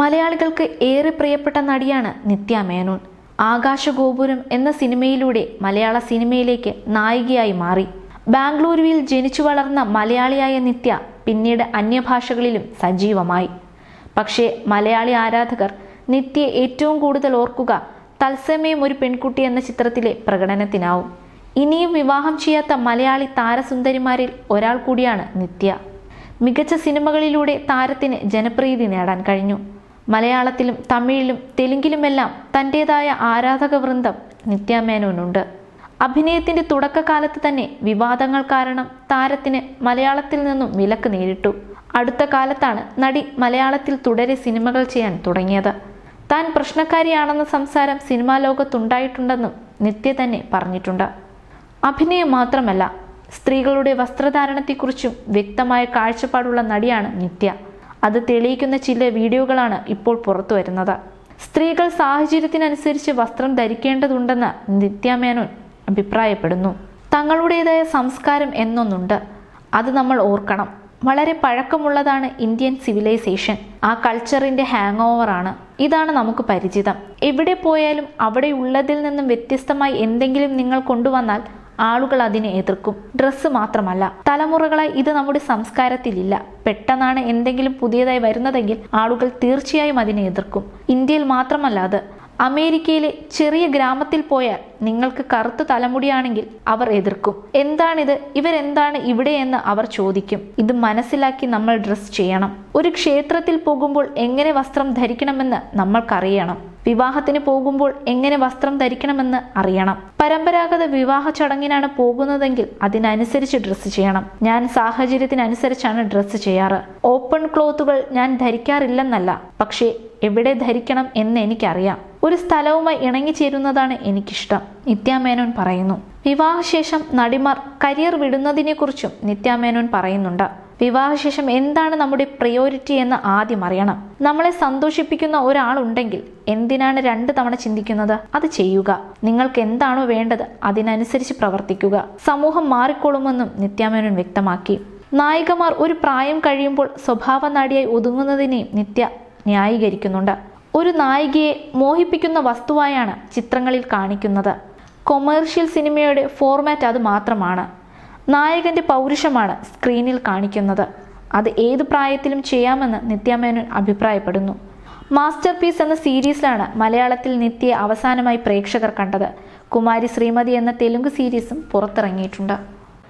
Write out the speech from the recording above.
മലയാളികൾക്ക് ഏറെ പ്രിയപ്പെട്ട നടിയാണ് നിത്യ മേനോൻ. ആകാശഗോപുരം എന്ന സിനിമയിലൂടെ മലയാള സിനിമയിലേക്ക് നായികയായി മാറി. ബാംഗ്ലൂരുവിൽ ജനിച്ചു വളർന്ന മലയാളിയായ നിത്യ പിന്നീട് അന്യഭാഷകളിലും സജീവമായി. പക്ഷേ മലയാളി ആരാധകർ നിത്യ ഏറ്റവും കൂടുതൽ ഓർക്കുക തത്സമയം ഒരു പെൺകുട്ടി എന്ന ചിത്രത്തിലെ പ്രകടനത്തിനാവും. ഇനിയും വിവാഹം ചെയ്യാത്ത മലയാളി താരസുന്ദരിമാരിൽ ഒരാൾ കൂടിയാണ് നിത്യ. മികച്ച സിനിമകളിലൂടെ താരത്തിന് ജനപ്രീതി നേടാൻ കഴിഞ്ഞു. മലയാളത്തിലും തമിഴിലും തെലുങ്കിലുമെല്ലാം തന്റെതായ ആരാധക വൃന്ദം നിത്യാമേനോനുണ്ട് അഭിനയത്തിന്റെ തുടക്കകാലത്ത് തന്നെ വിവാദങ്ങൾ കാരണം താരത്തിന് മലയാളത്തിൽ നിന്നും വിലക്ക് നേരിട്ടു. അടുത്ത കാലത്താണ് നടി മലയാളത്തിൽ തുടരെ സിനിമകൾ ചെയ്യാൻ തുടങ്ങിയത്. താൻ പ്രശ്നക്കാരിയാണെന്ന സംസാരം സിനിമാ ലോകത്തുണ്ടായിട്ടുണ്ടെന്നും നിത്യ തന്നെ പറഞ്ഞിട്ടുണ്ട്. അഭിനയം മാത്രമല്ല സ്ത്രീകളുടെ വസ്ത്രധാരണത്തെക്കുറിച്ചും വ്യക്തമായ കാഴ്ചപ്പാടുള്ള നടിയാണ് നിത്യ. അത് തെളിയിക്കുന്ന ചില വീഡിയോകളാണ് ഇപ്പോൾ പുറത്തു വരുന്നത്. സ്ത്രീകൾ സാഹചര്യത്തിനനുസരിച്ച് വസ്ത്രം ധരിക്കേണ്ടതുണ്ടെന്ന് നിത്യ മേനോൻ അഭിപ്രായപ്പെടുന്നു. തങ്ങളുടേതായ സംസ്കാരം എന്നൊന്നുണ്ട്. അത് നമ്മൾ ഓർക്കണം. വളരെ പഴക്കമുള്ളതാണ് ഇന്ത്യൻ സിവിലൈസേഷൻ. ആ കൾച്ചറിന്റെ ഹാങ് ഓവറാണ് ഇതാണ് നമുക്ക് പരിചിതം. എവിടെ പോയാലും അവിടെ ഉള്ളതിൽ നിന്നും വ്യത്യസ്തമായി എന്തെങ്കിലും നിങ്ങൾ കൊണ്ടുവന്നാൽ ആളുകൾ അതിനെ എതിർക്കും. ഡ്രസ്സ് മാത്രമല്ല തലമുറകളായി ഇത് നമ്മുടെ സംസ്കാരത്തിലില്ല. പെട്ടെന്നാണ് എന്തെങ്കിലും പുതിയതായി വരുന്നതെങ്കിൽ ആളുകൾ തീർച്ചയായും അതിനെ എതിർക്കും. ഇന്ത്യയിൽ മാത്രമല്ല അത്. അമേരിക്കയിലെ ചെറിയ ഗ്രാമത്തിൽ പോയാൽ നിങ്ങൾക്ക് കറുത്ത തലമുടിയാണെങ്കിൽ അവർ എതിർക്കും. എന്താണിത്? ഇവരെന്താണ് ഇവിടെ എന്ന് അവർ ചോദിക്കും. ഇത് മനസ്സിലാക്കി നമ്മൾ ഡ്രസ് ചെയ്യണം. ഒരു ക്ഷേത്രത്തിൽ പോകുമ്പോൾ എങ്ങനെ വസ്ത്രം ധരിക്കണമെന്ന് നമ്മൾക്കറിയണം. വിവാഹത്തിന് പോകുമ്പോൾ എങ്ങനെ വസ്ത്രം ധരിക്കണമെന്ന് അറിയണം. പരമ്പരാഗത വിവാഹ ചടങ്ങിനാണ് പോകുന്നതെങ്കിൽ അതിനനുസരിച്ച് ഡ്രസ്സ് ചെയ്യണം. ഞാൻ സാഹചര്യത്തിനനുസരിച്ചാണ് ഡ്രസ്സ് ചെയ്യാറ്. ഓപ്പൺ ക്ലോത്തുകൾ ഞാൻ ധരിക്കാറില്ലെന്നല്ല. പക്ഷേ എവിടെ ധരിക്കണം എന്ന് എനിക്കറിയാം. ഒരു സ്ഥലവുമായി ഇണങ്ങിച്ചേരുന്നതാണ് എനിക്കിഷ്ടം നിത്യാമേനോൻ പറയുന്നു. വിവാഹശേഷം നടിമാർ കരിയർ വിടുന്നതിനെക്കുറിച്ചും നിത്യാമേനോൻ പറയുന്നുണ്ട്. വിവാഹശേഷം എന്താണ് നമ്മുടെ പ്രയോറിറ്റി എന്ന് ആദ്യം അറിയണം. നമ്മളെ സന്തോഷിപ്പിക്കുന്ന ഒരാളുണ്ടെങ്കിൽ എന്തിനാണ് രണ്ട് തവണ ചിന്തിക്കുന്നത്? അത് ചെയ്യുക. നിങ്ങൾക്ക് എന്താണോ വേണ്ടത് അതിനനുസരിച്ച് പ്രവർത്തിക്കുക. സമൂഹം മാറിക്കൊള്ളുമെന്നും നിത്യാമേനോൻ വ്യക്തമാക്കി. നായികമാർ ഒരു പ്രായം കഴിയുമ്പോൾ സ്വഭാവ നടിയായി ഒതുങ്ങുന്നതിനെയും നിത്യ ന്യായീകരിക്കുന്നുണ്ട്. ഒരു നായികയെ മോഹിപ്പിക്കുന്ന വസ്തുവായാണ് ചിത്രങ്ങളിൽ കാണിക്കുന്നത്. കൊമേഴ്ഷ്യൽ സിനിമയുടെ ഫോർമാറ്റ് അത് മാത്രമാണ്. നായകന്റെ പൗരുഷമാണ് സ്ക്രീനിൽ കാണിക്കുന്നത്. അത് ഏത് പ്രായത്തിലും ചെയ്യാമെന്ന് നിത്യാമേനോൻ അഭിപ്രായപ്പെടുന്നു. മാസ്റ്റർ പീസ് എന്ന സീരീസിലാണ് മലയാളത്തിൽ നിത്യയെ അവസാനമായി പ്രേക്ഷകർ കണ്ടത്. കുമാരി ശ്രീമതി എന്ന തെലുങ്ക് സീരീസും പുറത്തിറങ്ങിയിട്ടുണ്ട്.